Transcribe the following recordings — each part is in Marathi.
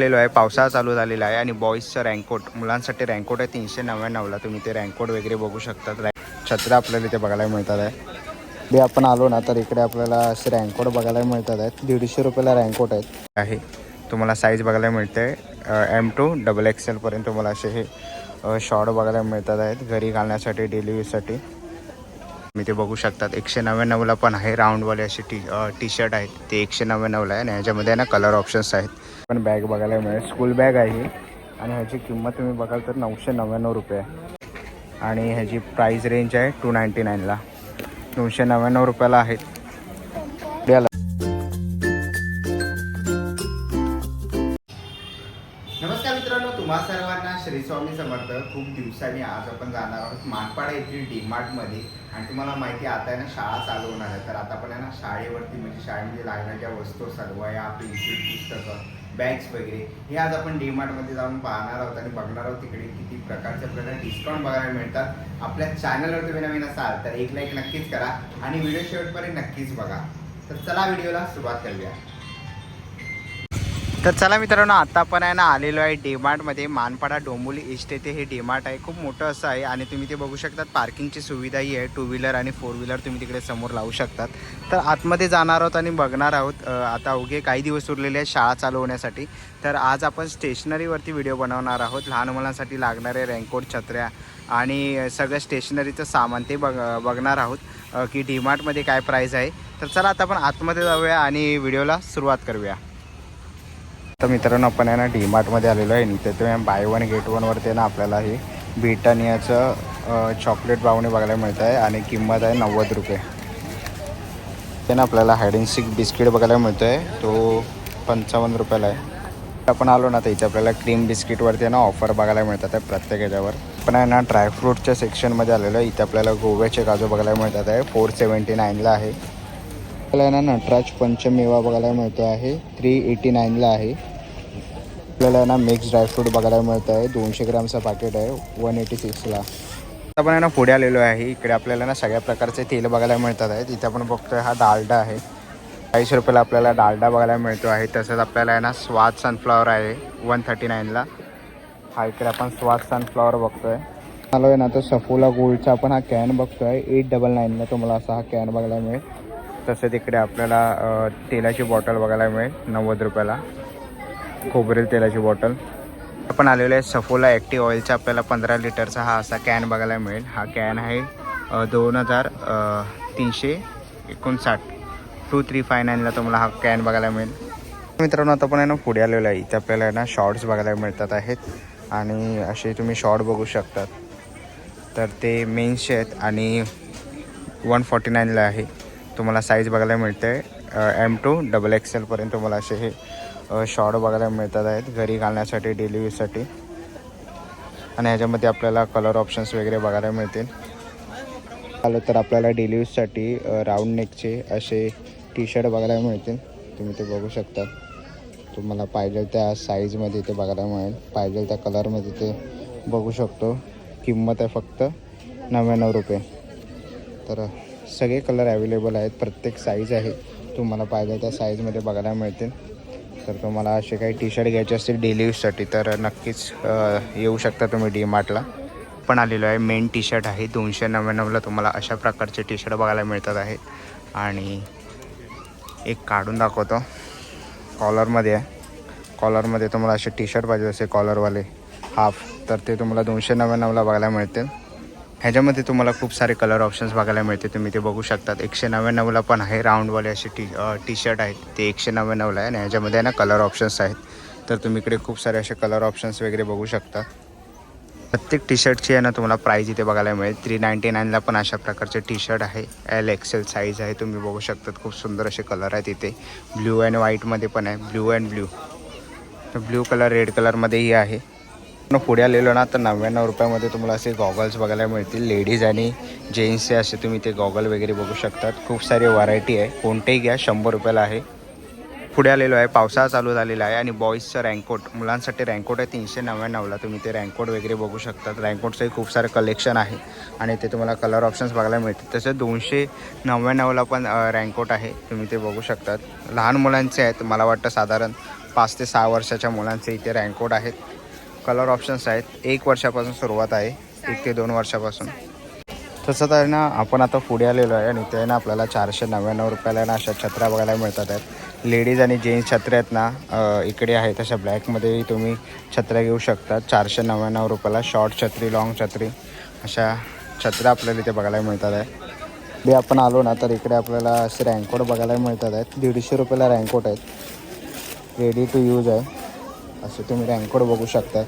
आलेलो आहे पावसाळा चालू झालेला आहे आणि बॉईजचं रँकोट मुलांसाठी रँकोट आहे तीनशे नव्याण्णवला. तुम्ही ते रँकोट वगैरे बघू शकतात छत्र आपल्याला इथे बघायला मिळतात आहे. ते आपण आलो ना तर इकडे आपल्याला असे रँकोट बघायला मिळतात आहेत. दीडशे रुपयाला रँकोट आहेत. आहे. तुम्हाला साईज बघायला मिळते. एम टू डबल एक्सेलपर्यंत तुम्हाला असे हे शॉर्ट बघायला मिळतात आहेत. घरी घालण्यासाठी डेली यूजसाठी मी ते बघू शकतात. एकशे नव्याण्णवला पण आहे राऊंडवाले असे टी टी शर्ट आहेत. ते एकशे नव्याण्णवला आहे आणि ह्याच्यामध्ये ना कलर ऑप्शन्स आहेत. पण बॅग बघायला मिळेल. स्कूल बॅग आहे आणि ह्याची किंमत तुम्ही बघाल तर नऊशे नव्याण्णव रुपये. आहे आणि ह्याची प्राईस रेंज आहे टू नाईंटी नाईनला दोनशे नव्याण्णव रुपयाला आहेत. नमस्कार मित्रांनो तुम्हा सर्वांना श्री स्वामी समर्थ. खूप दिवसांनी आज आपण जाणार आहोत मानपाडा येथील डीमार्टमध्ये आणि तुम्हाला माहिती आता आहे ना शाळा चालू होणार आहे. तर आता पण आहे ना शाळेवरती म्हणजे शाळेमध्ये लागणाऱ्या ज्या वस्तू सर्व या पेन्सिल पुस्तकं बॅग्स वगैरे हे आज आपण डीमार्टमध्ये जाऊन पाहणार आहोत आणि बघणार आहोत तिकडे किती प्रकारचे आपल्याला डिस्काउंट बघायला मिळतात. आपल्या चॅनलवर तुम्ही नवीन असाल तर एक लाईक नक्कीच करा आणि व्हिडिओ शेवटपर्यंत नक्कीच बघा. तर चला व्हिडिओला सुरुवात करूया. तर चला मित्रांनो आता आपण आहे ना आलेलो आहे डीमार्टमध्ये मानपाडा डोंबोली इस्ट येथे हे डीमार्ट आहे. खूप मोठं असं आहे आणि तुम्ही ते बघू शकतात. पार्किंगची सुविधाही आहे. टू व्हीलर आणि फोर व्हीलर तुम्ही तिकडे समोर लावू शकतात. तर आतमध्ये जाणार आहोत आणि बघणार आहोत. आता अवघे काही दिवस उरलेले आहेत शाळा चालू होण्यासाठी. तर आज आपण स्टेशनरीवरती व्हिडिओ बनवणार आहोत. लहान मुलांसाठी लागणारे रँकोट छत्र्या आणि सगळं स्टेशनरीचं सामान ते बघ बघणार आहोत की डीमार्टमध्ये काय प्राईस आहे. तर चला आता आपण आतमध्ये जाऊया आणि व्हिडिओला सुरुवात करूया. तर मित्रांनो आपण आहे ना डीमार्टमध्ये आलेलो आहे. इथे बाय वन गेट वनवरती आहे ना आपल्याला हे ब्रिटानियाचं चॉकलेट बावणी बघायला मिळत आहे. आणि किंमत आहे नव्वद रुपये. ते ना आपल्याला हायड सिक बिस्किट बघायला मिळतो आहे तो पंचावन्न रुपयाला आहे. आपण आलो ना तर इथे आपल्याला क्रीम बिस्किटवरती आहे ना ऑफर बघायला मिळतात आहे प्रत्येक याच्यावर. पण आहे ना ड्रायफ्रूटच्या सेक्शनमध्ये आलेलो आहे. इथे आपल्याला गोव्याचे काजू बघायला मिळतात आहे. फोर सेवन्टी नाईनला आहे. आपल्याला ना नटराज पंचमेवा बघायला मिळतो आहे. थ्री एटी नाईनला आहे. आपल्याला ना मिक्स ड्रायफ्रूट बघायला मिळतं आहे दोनशे ग्रामचं पाकिट आहे. वन एटी सिक्सला आपण आहे ना पुढे आलेलो आहे. इकडे आपल्याला ना सगळ्या प्रकारचे तेल बघायला मिळतात आहेत तिथे आपण बघतोय हा डालडा आहे. चाळीस रुपयाला आपल्याला डालडा बघायला मिळतो आहे. तसंच आपल्याला आहे ना स्वाद सनफ्लॉवर आहे. वन थर्टी नाईनला हा इकडे आपण स्वाद सनफ्लॉवर बघतोय. आलो आहे ना तो सफोला गोल्डचा आपण हा कॅन बघतोय. एट डबल नाईनला तुम्हाला असा हा कॅन बघायला मिळेल. तसंच इकडे आपल्याला तेलाची बॉटल बघायला मिळेल. नव्वद रुपयाला. खोबरेल तेलाची बॉटल. आपण आलेलो आहे सफोला ॲक्टिव्ह ऑइलचा आपल्याला पंधरा लिटरचा हा असा कॅन बघायला मिळेल. हा कॅन आहे दोन हजार तीनशे एकोणसाठ. टू थ्री फाय नाईनला तुम्हाला हा कॅन बघायला मिळेल. मित्रांनो आता पण आहे ना पुढे आलेलो आहे. इथे आपल्याला आहे ना शॉर्ट्स बघायला मिळतात आहेत. आणि असे तुम्ही शॉर्ट बघू शकतात. तर ते मेन्सचे आहेत आणि वन फॉर्टी नाईनला आहे. तुम्हाला साईज बघायला मिळते एम टू डबल एक्सेलपर्यंत तुम्हाला असे हे शॉर्ट बघायला मिळतात आहेत. घरी घालण्यासाठी डेली यूजसाठी आणि ह्याच्यामध्ये आपल्याला कलर ऑप्शन्स वगैरे बघायला मिळतील. आलं तर आपल्याला डेली यूजसाठी राऊंड नेकचे असे टी शर्ट बघायला मिळतील. तुम्ही ते बघू शकता. तुम्हाला पाहिजे त्या साईजमध्ये ते बघायला मिळेल. पाहिजे त्या कलरमध्ये ते बघू शकतो. किंमत आहे फक्त नव्याण्णव रुपये. तर सगळे कलर अवेलेबल आहेत. प्रत्येक साईज आहे. तुम्हाला पाहिजे त्या साईजमध्ये बघायला मिळतील. तर तुम्हाला असे काही टी शर्ट घ्यायचे असतील डेली यूजसाठी तर नक्कीच येऊ शकता तुम्ही डी मार्टला पण आलेलो आहे मेन टी शर्ट आहे. दोनशे नव्याण्णवला तुम्हाला अशा प्रकारचे टी शर्ट बघायला मिळतात आहे. आणि एक काढून दाखवतो. कॉलरमध्ये आहे. कॉलरमध्ये तुम्हाला असे टी शर्ट पाहिजे असे कॉलरवाले हाफ तर ते तुम्हाला दोनशे नव्याण्णवला बघायला मिळतील. ह्याच्यामध्ये तुम्हाला खूप सारे कलर ऑप्शन्स बघायला मिळते. तुम्ही ते बघू शकतात. एकशे नव्याण्णवला पण आहे. राऊंडवाले असे टी टी शर्ट आहेत ते एकशे नव्याण्णवला आहे आणि ह्याच्यामध्ये आहे ना कलर ऑप्शन्स आहेत. तर तुम्ही इकडे खूप सारे असे कलर ऑप्शन्स वगैरे बघू शकता. प्रत्येक टी शर्टची आहे ना तुम्हाला प्राईज इथे बघायला मिळेल. थ्री नाईंटी नाईनला पण अशा प्रकारचे टी शर्ट आहे. एल एक्सेल साईज आहे. तुम्ही बघू शकतात. खूप सुंदर असे कलर आहेत इथे. ब्ल्यू अँड व्हाईटमध्ये पण आहे. ब्ल्यू अँड ब्ल्यू तर ब्ल्यू कलर रेड कलरमध्येही आहे. पुढे आलेलो ना तर नव्याण्णव रुपयामध्ये तुम्हाला असे गॉगल्स बघायला मिळतील. लेडीज आणि जेंट्सचे असे तुम्ही ते गॉगल वगैरे बघू शकतात. खूप सारी व्हरायटी आहे. कोणतेही घ्या शंभर रुपयाला आहे. पुढे आलेलो आहे. पावसाळा चालू झालेला आहे आणि बॉईजचं रँकोट मुलांसाठी रँकोट आहे तीनशे नव्याण्णवला तुम्ही ते रँकोट वगैरे बघू शकतात. रँकोटचंही खूप सारं कलेक्शन आहे. आणि ते तुम्हाला कलर ऑप्शन्स बघायला मिळतील. तसं दोनशे नव्याण्णवला पण रँकोट आहे. तुम्ही ते बघू शकतात. लहान मुलांचे आहेत. मला वाटतं साधारण पाच ते सहा वर्षाच्या मुलांचे इथे रँकोट आहेत. कलर ऑप्शन्स आहेत. एक वर्षापासून सुरुवात आहे. एक ते दोन वर्षापासून. तसं तर ना आपण आता पुढे आलेलो आहे आणि ते ना आपल्याला चारशे नव्याण्णव रुपयाला ना अशा छत्र्या बघायला मिळतात आहेत. लेडीज आणि जेंट्स छत्र्या आहेत ना इकडे आहेत. अशा ब्लॅकमध्येही तुम्ही छत्र्या घेऊ शकता. चारशे नव्याण्णव रुपयाला शॉर्ट छत्री लॉंग छत्री. अशा छत्र्या आपल्याला इथे बघायला मिळतात आहे बी आपण आलो ना तर इकडे आपल्याला असे रँकोट बघायला मिळतात आहेत. दीडशे रुपयाला रँकोट आहेत. रेडी टू यूज आहे. असे तुम्ही रँकोट बघू शकता.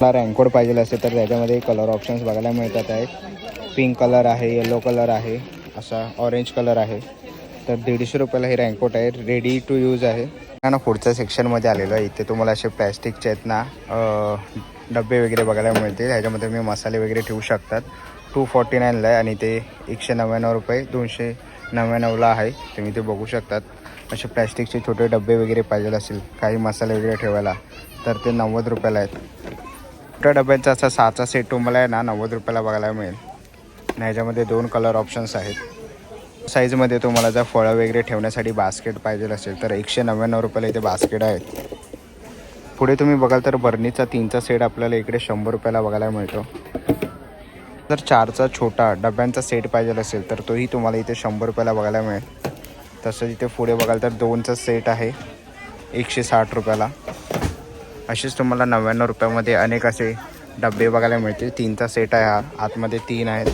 मला रँकोट पाहिजे असेल तर त्याच्यामध्ये कलर ऑप्शन्स बघायला मिळतात आहेत पिंक कलर आहे येलो कलर आहे असा ऑरेंज कलर आहे. तर दीडशे रुपयाला हे रँकोट आहे रेडी टू यूज आहे. ना पुढच्या सेक्शनमध्ये आलेलो आहे. इथे तुम्हाला असे प्लॅस्टिकचे आहेत ना डबे वगैरे बघायला मिळतील. ह्याच्यामध्ये तुम्ही मसाले वगैरे ठेवू शकतात. टू फॉर्टी नाईनला आहे आणि ते एकशे नव्याण्णव रुपये दोनशे नव्याण्णवला आहे. तुम्ही ते बघू शकतात. असे प्लॅस्टिकचे छोटे डबे वगैरे पाहिजे असेल काही मसाले वगैरे ठेवायला तर ते नव्वद रुपयाला आहेत. छोट्या डब्यांचा असा सहाचा सेट तुम्हाला आहे ना नव्वद रुपयाला बघायला मिळेल. आणि ह्याच्यामध्ये दोन कलर ऑप्शन्स आहेत. साईजमध्ये तुम्हाला जर फळं वगैरे ठेवण्यासाठी बास्केट पाहिजे असेल तर एकशे नव्याण्णव रुपयाला इथे बास्केट आहेत. पुढे तुम्ही बघाल तर बर्नीचा तीनचा सेट आपल्याला इकडे शंभर रुपयाला बघायला मिळतो. जर चारचा छोटा डब्यांचा सेट पाहिजे असेल तर तोही तुम्हाला इथे शंभर रुपयाला बघायला मिळेल. तसं इथे पुढे बघाल तर दोनचा सेट आहे. एकशे साठ रुपयाला. असेच तुम्हाला नव्याण्णव रुपयामध्ये अनेक असे डबे बघायला मिळतील. तीनचा सेट आहे हा. आतमध्ये तीन आहेत.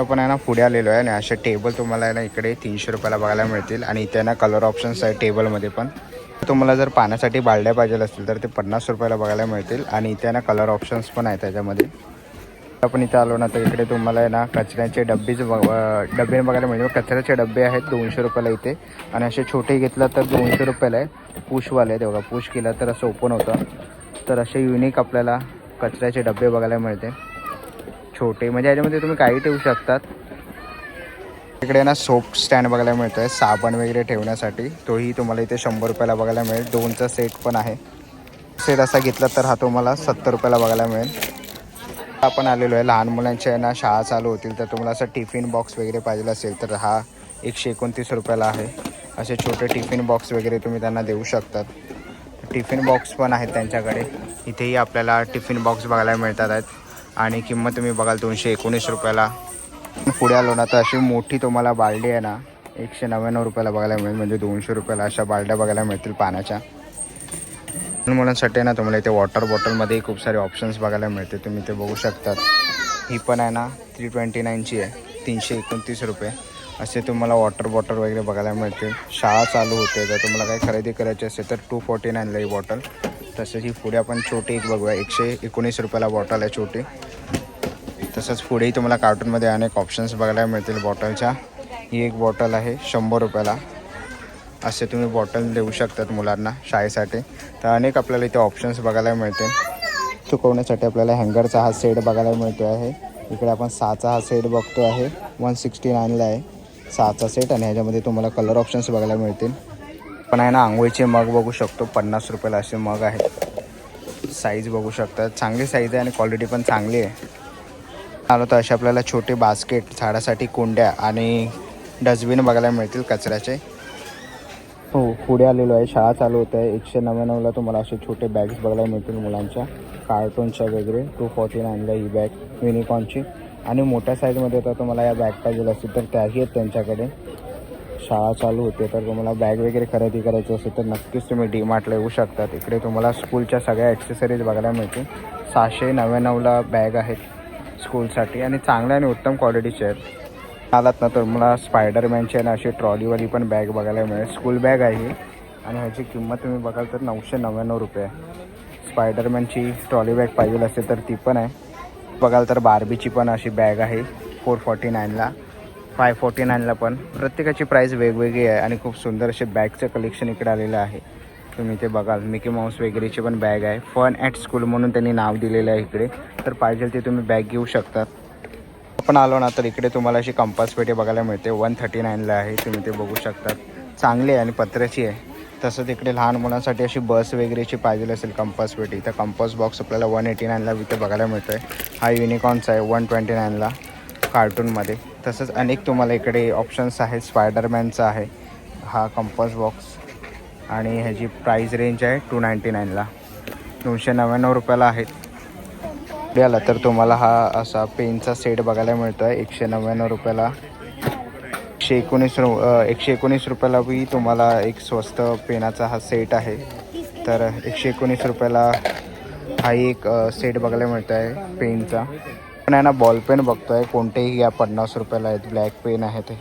पण आहे ना पुढे आलेलो आहे आणि असे टेबल तुम्हाला आहे ना इकडे तीनशे रुपयाला बघायला मिळतील. आणि इथे ना कलर ऑप्शन्स आहे टेबलमध्ये पण. तुम्हाला जर पाण्यासाठी बालड्या पाहिजे असतील तर ते पन्नास रुपयाला बघायला मिळतील. आणि इथे ना कलर ऑप्शन्स पण आहेत त्याच्यामध्ये. आपण इथे आलो ना तर इकडे तुम्हाला आहे ना कचऱ्याचे डब्बेच बघ डबे बघायला मिळतील. कचऱ्याचे डबे आहेत दोनशे रुपयाला इथे. आणि असे छोटे घेतलं तर दोनशे रुपयाला आहे. पुशवाले आहेत बघा. पुश केला तर असं ओपन होतं. तर असे युनिक आपल्याला कचऱ्याचे डबे बघायला मिळते. छोटे. म्हणजे याच्यामध्ये तुम्ही काही ठेवू शकतात. इकडे ना सोप स्टँड बघायला मिळतो आहे साबण वगैरे ठेवण्यासाठी. तोही तुम्हाला इथे शंभर रुपयाला बघायला मिळेल. दोनचा सेट पण आहे. सेट असा घेतला तर हा तुम्हाला सत्तर रुपयाला बघायला मिळेल. आपण आलेलो आहे. लहान मुलांच्या ना शाळा चालू होतील तर तुम्हाला असं टिफिन बॉक्स वगैरे पाहिजे असेल तर हा एकशे एकोणतीस रुपयाला आहे. असे छोटे टिफिन बॉक्स वगैरे तुम्ही त्यांना देऊ शकतात. टिफिन बॉक्स पण आहेत त्यांच्याकडे. इथेही आपल्याला टिफिन बॉक्स बघायला मिळतात आहेत. आणि किंमत तुम्ही बघाल दोनशे एकोणीस रुपयाला. पुढे आलो ना तर अशी मोठी तुम्हाला बालडी आहे ना एकशे नव्याण्णव रुपयाला बघायला मिळेल म्हणजे दोनशे रुपयाला अशा बालड्या बघायला मिळतील पाण्याच्या लहान मुलांसाठी ना तुम्हाला इथे वॉटर बॉटलमध्ये खूप सारे ऑप्शन्स बघायला मिळते. तुम्ही ते बघू शकतात. ही पण आहे ना थ्री ट्वेंटी नाईनची आहे. तीनशे एकोणतीस रुपये. असे तुम्हाला वॉटर बॉटल वगैरे बघायला मिळतील. शाळा चालू होते जर तुम्हाला काही खरेदी करायची असेल तर टू फोर्टी नाईनला ही बॉटल तसेच ही पुढे आपण छोटी एक बघूया. एकशे एकोणीस रुपयाला बॉटल आहे छोटी. तसंच पुढेही तुम्हाला कार्टूनमध्ये अनेक ऑप्शन्स बघायला मिळतील बॉटलच्या ही एक बॉटल आहे शंभर रुपयाला. असे तुम्ही बॉटल देऊ शकतात मुलांना शाळेसाठी. तर अनेक आपल्याला इथे ऑप्शन्स बघायला मिळतील. चुकवण्यासाठी आपल्याला हँगरचा हा सेट बघायला मिळतो आहे. इकडे आपण सहाचा हा सेट बघतो आहे. वन सिक्स्टी नाईनला आहे. सहाचा सेट आणि ह्याच्यामध्ये तुम्हाला कलर ऑप्शन्स बघायला मिळतील. पण आहे ना आंघोळीचे मग बघू शकतो. पन्नास रुपयाला असे मग आहेत साईज बघू शकतात चांगली साईज आहे आणि क्वालिटी पण चांगली आहे. आलो तर असे आपल्याला छोटे बास्केट झाडासाठी कुंड्या आणि डस्टबिन बघायला मिळतील कचऱ्याचे. हो पुढे आलेलो आहे. शाळा चालू होत आहे. एकशे नव्याण्णवला तुम्हाला असे छोटे बॅग्स बघायला मिळतील मुलांच्या. कार्टूनच्या वगैरे. टू फॉर्टी नाईनला ही बॅग युनिकॉर्नची आणि मोठ्या साईजमध्ये तर तुम्हाला या बॅग पाहिजे असतील तर त्याही आहेत त्यांच्याकडे. शाळा चालू होते तर तुम्हाला बॅग वगैरे खरेदी करायची असेल तर नक्कीच तुम्ही डी मार्टला येऊ शकतात इकडे तुम्हाला स्कूलच्या सगळ्या ॲक्सेसरीज बघायला मिळतील. सहाशे नव्याण्णवला बॅग आहेत स्कूलसाठी आणि चांगल्या आणि उत्तम क्वालिटीचे आहेत. आलात ना तर मला स्पायडरमॅनची आणि ना अशी ट्रॉलीवाली पण बॅग बघायला मिळेल. स्कूल बॅग आहे. आणि ह्याची किंमत तुम्ही बघाल तर नऊशे नव्याण्णव रुपये. आहे स्पायडरमॅनची ट्रॉली बॅग पाहिजे असेल तर ती पण आहे. बघाल तर बार्बीची पण अशी बॅग आहे फोर फॉर्टी नाईनला फाय फोर्टी नाईनला पण. प्रत्येकाची प्राईस वेगवेगळी आहे आणि खूप सुंदर असे बॅगचं कलेक्शन इकडे आलेलं आहे. तुम्ही ते बघाल मिकी माऊस वगैरेची पण बॅग आहे. फन ॲट स्कूल म्हणून त्यांनी नाव दिलेलं आहे इकडे. तर पाहिजे ते तुम्ही बॅग घेऊ शकतात. आपण आलो ना तर इकडे तुम्हाला अशी कंपास पेटी बघायला मिळते. वन थर्टी नाईनला आहे तुम्ही ते बघू शकतात. चांगली आहे आणि पत्र्याची आहे. तसंच इकडे लहान मुलांसाठी अशी बस वगैरेची पाहिजे असेल कंपास पेटी तर कंपास बॉक्स आपल्याला वन एटी नाईनला इथे बघायला मिळतो आहे हा युनिकॉर्नचा आहे वन ट्वेंटी नाईनला कार्टूनमध्ये तसंच अनेक तुम्हाला इकडे ऑप्शन्स आहेत. स्पायडरमॅनचा आहे हा कंपास बॉक्स आणि ह्याची प्राईस रेंज आहे टू नाईंटी नाईनला दोनशे नव्याण्णव रुपयाला आहेत पुढे आला तर तुम्हाला हा असा पेनचा सेट बघायला मिळतो आहे एकशे नव्याण्णव रुपयाला. एकशे एकोणीस रु एकशे एकोणीस रुपयाला बी तुम्हाला एक स्वस्त पेनाचा हा सेट आहे. तर एकशे एकोणीस रुपयाला हा एक सेट बघायला मिळतो आहे पेनचा पण आहे ना बॉल पेन बघतो आहे कोणतेही या पन्नास रुपयाला आहेत. ब्लॅक पेन आहेत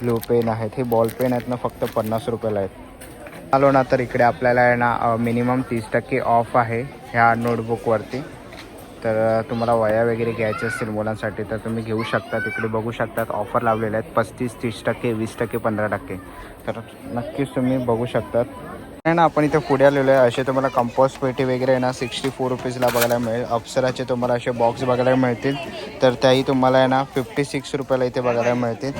ब्लू पेन आहेत. हे बॉल पेन आहेत ना फक्त पन्नास रुपयाला आहेत. आलो ना तर इकडे आपल्याला आहे ना मिनिमम तीस टक्के ऑफ आहे ह्या नोटबुकवरती तर तुम्हाला वया वगैरे घ्यायचे असतील मुलांसाठी तर तुम्ही घेऊ शकता तिकडे बघू शकतात. ऑफर लावलेले आहेत पस्तीस तीस टक्के वीस टक्के पंधरा टक्के. तर नक्कीच तुम्ही बघू शकतात. नाही ना आपण इथे पुढे आलेलो आहे. असे तुम्हाला कंपोस्ट पेटी वगैरे आहे ना सिक्स्टी फोर रुपीजला बघायला मिळेल. अप्सराचे तुम्हाला असे बॉक्स बघायला मिळतील. तर त्याही तुम्हाला आहे ना फिफ्टी सिक्स रुपयाला इथे बघायला मिळतील.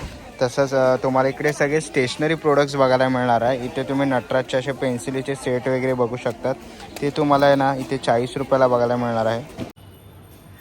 तसंच तुम्हाला इकडे सगळे स्टेशनरी प्रोडक्ट्स बघायला मिळणार आहे. इथे तुम्ही नटराजचे असे पेन्सिलीचे सेट वगैरे बघू शकतात. ते तुम्हाला आहे ना इथे चाळीस रुपयाला बघायला मिळणार आहे.